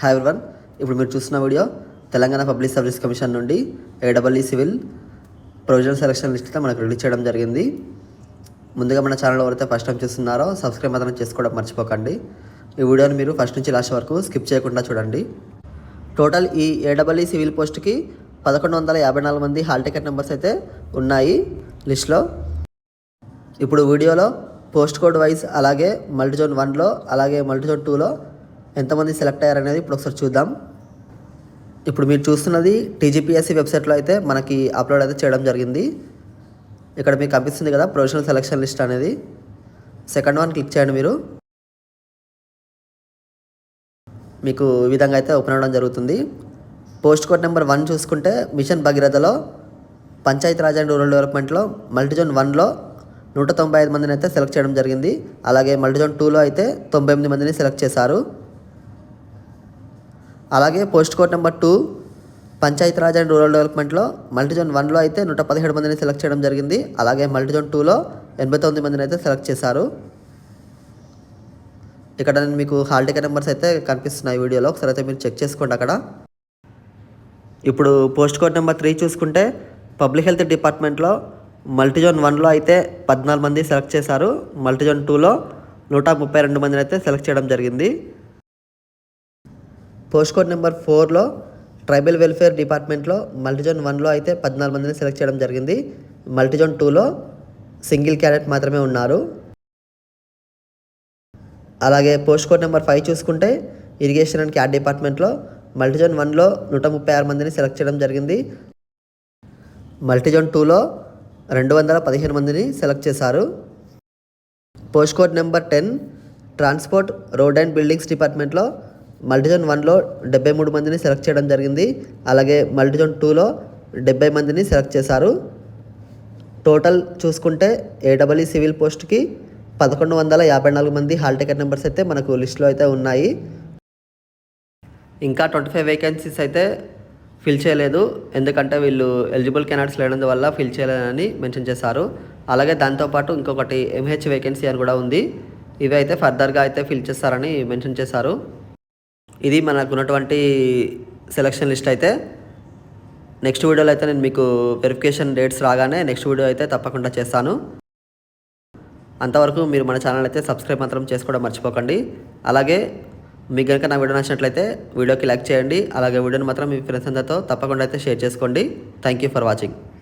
Hi everyone ఇప్పుడు మీరు చూస్తున్న video Telangana public service commission నుండి A double E civil provisional selection లిస్ట్తో మనకు రిలీజ్ చేయడం జరిగింది. ముందుగా మన ఛానల్ ఎవరైతే ఫస్ట్ టైం చూస్తున్నారో సబ్స్క్రైబ్ మాత్రం చేసుకోవడం మర్చిపోకండి. ఈ వీడియోని మీరు ఫస్ట్ నుంచి లాస్ట్ వరకు స్కిప్ చేయకుండా చూడండి. టోటల్ ఈ ఏడబల్ఈ సివిల్ పోస్ట్కి పదకొండు వందల యాభై నాలుగు మంది హాల్ టికెట్ నెంబర్స్ అయితే ఉన్నాయి లిస్ట్లో ఇప్పుడు వీడియోలో పోస్ట్ కోడ్ వైజ్ అలాగే మల్టీజోన్ వన్లో అలాగే మల్టీజోన్ టూలో ఎంతమంది సెలెక్ట్ అయ్యారనేది ఇప్పుడు ఒకసారి చూద్దాం. ఇప్పుడు మీరు చూస్తున్నది టీజీపీఎస్సీ వెబ్సైట్లో అయితే మనకి అప్లోడ్ అయితే చేయడం జరిగింది. ఇక్కడ మీకు కనిపిస్తుంది కదా ప్రొఫెషనల్ సెలక్షన్ లిస్ట్ అనేది. సెకండ్ వన్ క్లిక్ చేయండి మీరు. మీకు ఈ విధంగా అయితే ఓపెన్ అవ్వడం జరుగుతుంది. పోస్ట్ కోడ్ నెంబర్ వన్ చూసుకుంటే మిషన్ భగీరథలో పంచాయతీ రాజ్ అండ్ రూరల్ డెవలప్మెంట్లో మల్టీజోన్ వన్లో నూట తొంభై ఐదు మందిని అయితే సెలెక్ట్ చేయడం జరిగింది. అలాగే మల్టీజోన్ టూలో అయితే తొంభై ఎనిమిది మందిని సెలెక్ట్ చేశారు. అలాగే post code number two Panchayati Raj and rural డెవలప్మెంట్లో మల్టీజోన్ వన్లో అయితే నూట పదిహేడు మందిని సెలెక్ట్ చేయడం జరిగింది. అలాగే మల్టీజోన్ టూలో ఎనభై తొమ్మిది మందిని అయితే సెలెక్ట్ చేశారు. ఇక్కడ నేను మీకు హాల్ టికెట్ నెంబర్స్ అయితే కనిపిస్తున్నాయి వీడియోలో. ఒకసారి అయితే మీరు చెక్ చేసుకోండి అక్కడ. ఇప్పుడు పోస్ట్ కోడ్ నెంబర్ త్రీ చూసుకుంటే పబ్లిక్ హెల్త్ డిపార్ట్మెంట్లో మల్టీజోన్ వన్లో అయితే పద్నాలుగు మంది సెలెక్ట్ చేశారు. మల్టీజోన్ టూలో నూట ముప్పై రెండు మందిని అయితే సెలెక్ట్ చేయడం జరిగింది. పోస్ట్ కోడ్ నెంబర్ ఫోర్లో ట్రైబల్ వెల్ఫేర్ డిపార్ట్మెంట్లో మల్టీజోన్ వన్లో అయితే పద్నాలుగు మందిని సెలెక్ట్ చేయడం జరిగింది. మల్టీజోన్ టూలో సింగిల్ క్యాడెట్ మాత్రమే ఉన్నారు. అలాగే పోస్ట్ కోడ్ నెంబర్ ఫైవ్ చూసుకుంటే ఇరిగేషన్ అండ్ క్యాట్ డిపార్ట్మెంట్లో మల్టీజోన్ వన్లో నూట ముప్పై ఆరు మందిని సెలెక్ట్ చేయడం జరిగింది. మల్టీజోన్ టూలో రెండు వందల పదిహేను మందిని సెలెక్ట్ చేశారు. Post code number ten transport road and buildings డిపార్ట్మెంట్లో మల్టీజోన్ వన్లో డెబ్బై మూడు మందిని సెలెక్ట్ చేయడం జరిగింది. అలాగే మల్టీజోన్ టూలో డెబ్బై మందిని సెలెక్ట్ చేశారు. టోటల్ చూసుకుంటే ఏడబ్ల్యూ సివిల్ పోస్ట్కి పదకొండు వందల యాభై నాలుగు మంది హాల్ టికెట్ నెంబర్స్ అయితే మనకు లిస్ట్లో అయితే ఉన్నాయి. ఇంకా ట్వంటీ ఫైవ్ వేకెన్సీస్ అయితే ఫిల్ చేయలేదు. ఎందుకంటే వీళ్ళు ఎలిజిబుల్ కెనాల్స్ లేనందు వల్ల ఫిల్ చేయలేదని మెన్షన్ చేశారు. అలాగే దాంతోపాటు ఇంకొకటి ఎంహెచ్ వేకెన్సీ అని కూడా ఉంది. ఇవి అయితే ఫర్దర్గా అయితే ఫిల్ చేస్తారని మెన్షన్ చేశారు. ఇది మనకు ఉన్నటువంటి సెలక్షన్ లిస్ట్ అయితే. నెక్స్ట్ వీడియోలో అయితే నేను మీకు వెరిఫికేషన్ డేట్స్ రాగానే నెక్స్ట్ వీడియో అయితే తప్పకుండా చేస్తాను. అంతవరకు మీరు మన ఛానల్ అయితే సబ్స్క్రైబ్ మాత్రం చేసుకోవడం మర్చిపోకండి. అలాగే మీకు కనుక నా వీడియో నచ్చినట్లయితే వీడియోకి లైక్ చేయండి. అలాగే వీడియోని మాత్రం మీ ఫ్రెండ్స్ అందరితో తప్పకుండా అయితే షేర్ చేసుకోండి. Thank you for watching